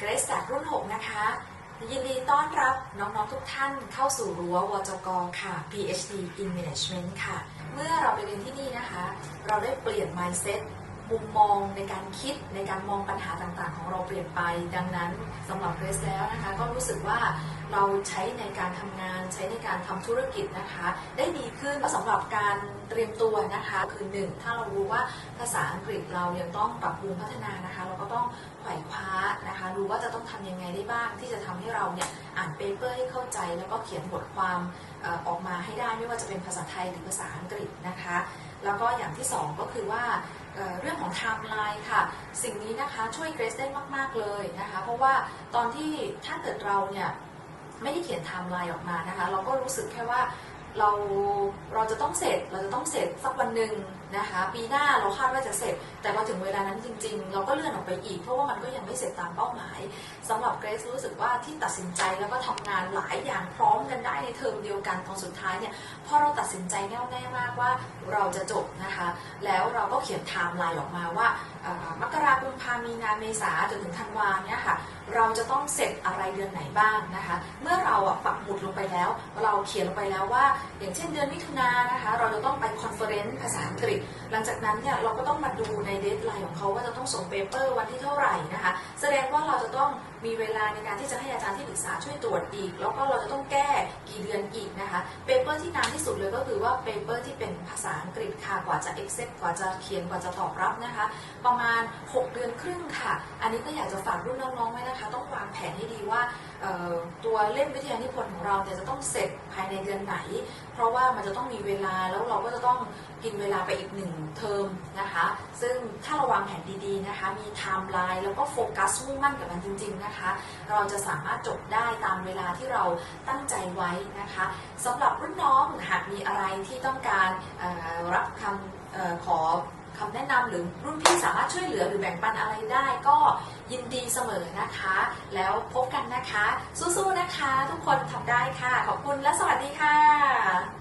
เกรซจากรุ่น 6 นะคะ ยินดีต้อนรับน้องๆทุกท่านเข้าสู่รั้ววจกค่ะ PhD in Management ค่ะ เมื่อเราไปเรียนที่นี่นะคะ เราได้เปลี่ยน mindset มุมมองในการคิดในการมองปัญหาต่างๆ ของเราเปลี่ยนไป ดังนั้นสำหรับเกรซแล้วนะคะ ก็รู้สึกว่า เราใช้ในการทำงานใช้ในการทำธุรกิจนะคะ ได้ดีขึ้นสำหรับการเตรียมตัวนะคะคือหนึ่งถ้าเรารู้ว่าภาษาอังกฤษเรายังต้องปรับปรุงพัฒนานะคะ เราก็ต้องไขว่คว้านะคะ รู้ว่าจะต้องทำยังไงได้บ้าง ที่จะทำให้เราเนี่ยอ่านเปเปอร์ให้เข้าใจ แล้วก็เขียนบทความออกมาให้ได้ไม่ว่าจะเป็นภาษาไทยหรือภาษาอังกฤษนะคะ แล้วก็อย่างที่สองก็คือว่าเอ่อเรื่องของไทม์ไลน์ค่ะ สิ่งนี้นะคะช่วยเกรซได้มาก ๆ เลยนะคะ เพราะว่าตอนที่ถ้าเกิดเราเนี่ย ไม่ได้เขียนไทม์ไลน์ออกมานะคะ เราก็รู้สึกแค่ว่าเราเราจะต้องเสร็จเราจะต้องเสร็จสักวันหนึ่งนะคะ ปีหน้าเราคาดว่าจะเสร็จ แต่พอถึงเวลานั้นจริง ๆ เราก็เลื่อนออกไปอีก เพราะว่ามันก็ยังไม่เสร็จตามเป้าหมายสำหรับเกรซรู้สึกว่าที่ตัดสินใจแล้วก็ทำงานหลายอย่างพร้อมกันได้ในเทอมเดียวกันตอนสุดท้ายเนี่ยพอเราตัดสินใจแน่วแน่มากว่าเราจะจบนะคะ แล้วเราก็เขียนไทม์ไลน์ออกมาว่ามกราคมพามีนาเมษาจนถึงธันวาเนี่ยค่ะ เราจะต้องเสร็จอะไรเดือนไหนบ้างนะคะ เมื่อเราปักหมุดลงไปแล้ว เราเขียนลงไปแล้วว่า อย่างเช่นเดือนมิถุนายนนะคะ เราจะต้องไปคอนเฟอเรนซ์ภาษาอังกฤษ หลังจากนั้นเนี่ยเราก็ต้องมาดูในเดทไลน์ของเขาว่าจะต้องส่งเปเปอร์วันที่เท่าไหร่นะคะ แสดงว่าเราจะต้องมีเวลาในการที่จะให้อาจารย์ที่ปรึกษาช่วยตรวจอีก แล้วก็เราจะต้องแก้กี่เดือนอีกนะคะ เปเปอร์ที่นานที่สุดเลยก็คือว่าเปเปอร์ที่เป็นภาษาอังกฤษค่ะ กว่าจะ accept กว่าจะเขียน กว่าจะตอบรับนะคะ ประมาณ 6 เดือนครึ่งค่ะ อันนี้ก็อยากจะฝากรุ่นน้องๆไว้นะคะต้องวางแผนให้ดีว่าตัวเล่มวิทยานิพนธ์ของเราเนี่ยจะต้องเสร็จภายในเดือนไหน เพราะว่ามันจะต้องมีเวลาแล้วเราก็จะต้องกินเวลาไปอีกหนึ่งเทอมนะคะ ซึ่งถ้าเราวางแผนดีๆนะคะ มีไทม์ไลน์แล้วก็โฟกัสมุ่งมั่นกับมันจริง ๆนะคะ เราจะสามารถจบได้ตามเวลาที่เราตั้งใจไว้นะคะสำหรับรุ่นน้องหากมีอะไรที่ต้องการรับคำออขอคำแนะนำหรือรุ่นพี่สามารถช่วยเหลือหรือแบ่งปันอะไรได้ก็ ยินดีเสมอนะคะ แล้วพบกันนะคะ สู้ๆนะคะ ทุกคนทำได้ค่ะ ขอบคุณและสวัสดีค่ะ